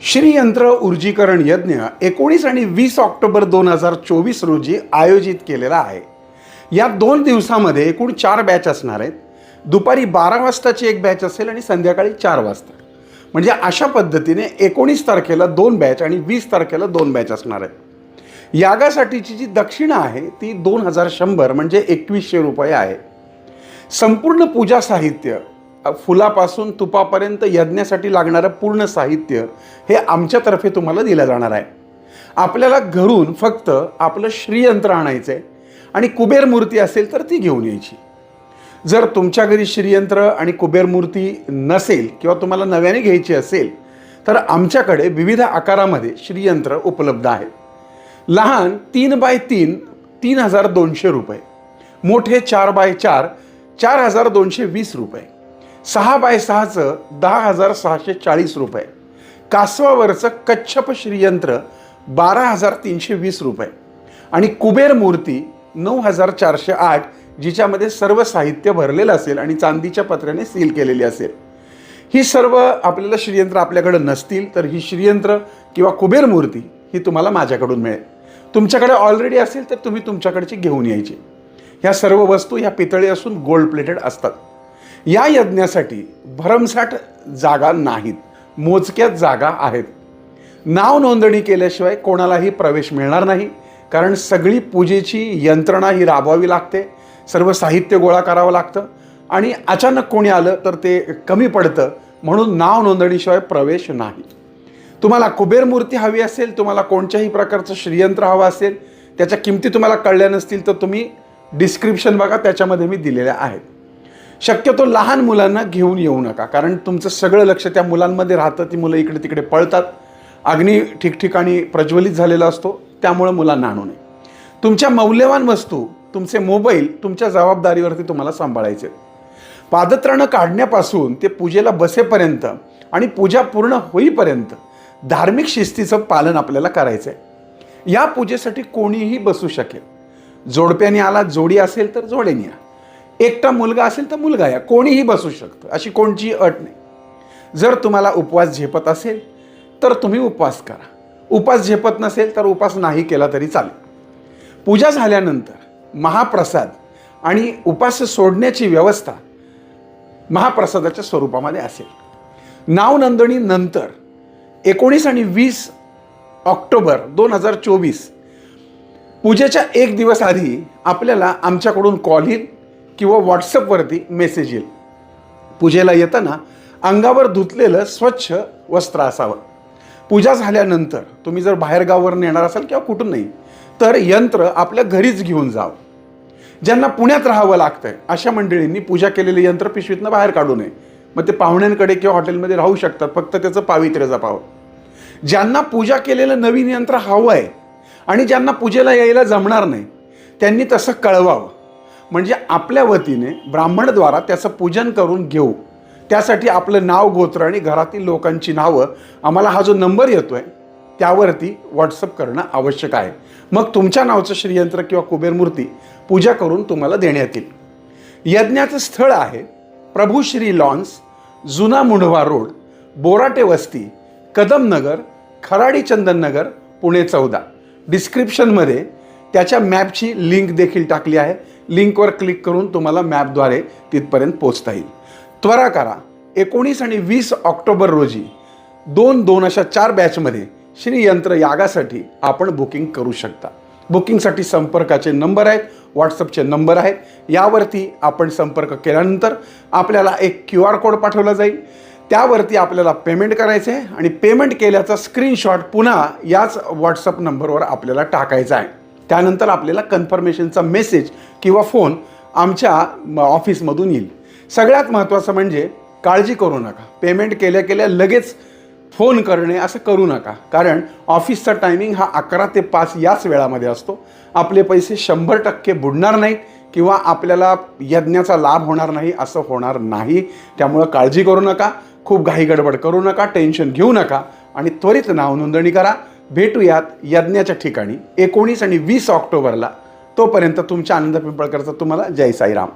श्रीयंत्र ऊर्जीकरण यज्ञ एकोणीस आणि वीस ऑक्टोबर दोन हजार चोवीस रोजी आयोजित केलेला आहे. या दोन दिवसामध्ये एकूण चार बॅच असणार आहेत. दुपारी बारा वाजताची एक बॅच असेल आणि संध्याकाळी चार वाजता. म्हणजे अशा पद्धतीने एकोणीस तारखेला दोन बॅच आणि वीस तारखेला दोन बॅच असणार आहेत. यागासाठीची जी दक्षिणा आहे ती दोन हजार शंभर म्हणजे एकवीसशे रुपये आहे. संपूर्ण पूजा साहित्य फुलापासून तुपापर्यंत यज्ञासाठी लागणारं पूर्ण साहित्य हे आमच्यातर्फे तुम्हाला दिलं जाणार आहे. आपल्याला घरून फक्त आपलं श्रीयंत्र आणायचं आहे आणि कुबेर मूर्ती असेल तर ती घेऊन यायची. जर तुमच्या घरी श्रीयंत्र आणि कुबेर मूर्ती नसेल किंवा तुम्हाला नव्याने घ्यायची असेल तर आमच्याकडे विविध आकारामध्ये श्रीयंत्र उपलब्ध आहे लहान तीन बाय तीन तीन हजार दोनशे रुपये. मोठे चार बाय चार चार हजार दोनशे वीस रुपये. सहा बाय सहाचं दहा हजार सहाशे चाळीस रुपये. कासवावरचं कच्छप श्रीयंत्र बारा हजार तीनशे वीस रुपये. आणि कुबेर मूर्ती नऊ हजार चारशे आठ जिच्यामध्ये सर्व साहित्य भरलेलं असेल आणि चांदीच्या पत्र्याने सील केलेली असेल. ही सर्व आपल्याला श्रीयंत्र आपल्याकडं नसतील तर ही श्रीयंत्र किंवा कुबेर मूर्ती ही तुम्हाला माझ्याकडून मिळेल. तुमच्याकडे ऑलरेडी असेल तर तुम्ही तुमच्याकडची घेऊन यायची. ह्या सर्व वस्तू ह्या पितळी असून गोल्ड प्लेटेड असतात. या यज्ञासाठी भरमसाठ जागा नाहीत. मोजक्यात जागा आहेत. नाव नोंदणी केल्याशिवाय कोणालाही प्रवेश मिळणार नाही. कारण सगळी पूजेची यंत्रणा ही राबवावी लागते. सर्व साहित्य गोळा करावं लागतं. आणि अचानक कोणी आलं तर ते कमी पडतं. म्हणून नाव नोंदणीशिवाय प्रवेश नाही. तुम्हाला कुबेर मूर्ती हवी असेल तुम्हाला कोणत्याही प्रकारचं श्रीयंत्र हवं असेल त्याच्या किमती तुम्हाला कळल्या नसतील तर तुम्ही डिस्क्रिप्शन बघा त्याच्यामध्ये मी दिलेल्या आहेत. शक्यतो लहान मुलांना घेऊन येऊ नका कारण तुमचं सगळं लक्ष त्या मुलांमध्ये राहतं ती मुलं इकडे तिकडे पळतात. अग्नी ठिकठिकाणी प्रज्वलित झालेला असतो त्यामुळं मुलांना आणू नये. तुमच्या मौल्यवान वस्तू तुमचे मोबाईल तुमच्या जबाबदारीवरती तुम्हाला सांभाळायचे. पादत्राणं काढण्यापासून ते पूजेला बसेपर्यंत आणि पूजा पूर्ण होईपर्यंत धार्मिक शिस्तीचं पालन आपल्याला करायचं आहे या पूजेसाठी कोणीही बसू शकेल. जोडप्याने आला जोडी असेल तर जोडेने या. एकटा मुलगा असेल तर मुलगा या. कोणीही बसू शकतं. अशी कोणची अट नाही. जर तुम्हाला उपवास झेपत असेल तर तुम्ही उपवास करा. उपास झेपत नसेल तर उपास नाही केला तरी चालेल. पूजा झाल्यानंतर महाप्रसाद आणि उपास सोडण्याची व्यवस्था महाप्रसादाच्या स्वरूपामध्ये असेल. नाव नोंदणीनंतर एकोणीस आणि वीस ऑक्टोबर दोन हजार चोवीस पूजेच्या एक दिवस आधी आपल्याला आमच्याकडून कॉल येईल. किंवा व्हॉट्सअपवरती मेसेज येईल. पूजेला येताना अंगावर धुतलेलं स्वच्छ वस्त्र असावं. पूजा झाल्यानंतर तुम्ही जर बाहेरगावावर येणार असाल किंवा कुठून नाही तर यंत्र आपल्या घरीच घेऊन जावं. ज्यांना पुण्यात राहावं लागतंय अशा मंडळींनी पूजा केलेले यंत्र पिशवीतनं बाहेर काढू नये. मग ते पाहुण्यांकडे किंवा हॉटेलमध्ये राहू शकतात फक्त त्याचं पावित्र्य जपावं. ज्यांना पूजा केलेलं नवीन यंत्र हवं आहे आणि ज्यांना पूजेला यायला जमणार नाही त्यांनी तसं कळवावं. म्हणजे आपल्या वतीने ब्राह्मणद्वारा त्याचं पूजन करून घेऊ. त्यासाठी आपलं नाव गोत्र आणि घरातील लोकांची नावं. आम्हाला हा जो नंबर येतो आहे त्यावरती व्हॉट्सअप करणं आवश्यक आहे. मग तुमच्या नावचं श्रीयंत्र किंवा कुबेर मूर्ती पूजा करून तुम्हाला देण्यात येईल. यज्ञाचं स्थळ आहे प्रभू श्री लॉन्स जुना मुंढवा रोड बोराटे वस्ती कदमनगर खराडी चंदननगर पुणे चौदा. डिस्क्रिप्शनमध्ये त्याच्या मॅपची लिंक देखील टाकली आहे. लिंकवर क्लिक करून तुम्हाला मॅपद्वारे तिथपर्यंत पोचता येईल. त्वरा करा. एकोणीस आणि वीस ऑक्टोबर रोजी दोन दोन अशा चार बॅचमध्ये श्री यंत्र यागासाठी आपण बुकिंग करू शकता. बुकिंगसाठी संपर्काचे नंबर आहेत व्हॉट्सअपचे नंबर आहेत. यावरती आपण संपर्क केल्यानंतर आपल्याला एक क्यू आर कोड पाठवला जाईल. त्यावरती आपल्याला पेमेंट करायचं आहे आणि पेमेंट केल्याचा स्क्रीनशॉट पुन्हा याच व्हॉट्सअप नंबरवर आपल्याला टाकायचा आहे. त्यानंतर आपल्याला कन्फर्मेशनचा मेसेज किंवा फोन आमच्या म- ऑफिसमधून येईल. सगळ्यात महत्त्वाचं म्हणजे काळजी करू नका. पेमेंट केल्या केल्या लगेच फोन करणे असं करू नका. कारण ऑफिसचा टायमिंग हा अकरा ते पाच याच वेळामध्ये असतो. आपले पैसे शंभर टक्के बुडणार नाहीत किंवा आपल्याला यज्ञाचा लाभ होणार नाही असं होणार नाही. त्यामुळं काळजी करू नका. खूप घाई गडबड करू नका. टेन्शन घेऊ नका. आणि त्वरित नाव नोंदणी करा. भेटूयात यज्ञाच्या ठिकाणी एकोणीस आणि वीस ऑक्टोबरला. तोपर्यंत तुमच्या आनंद पिंपळकरचा तुम्हाला जय साईराम.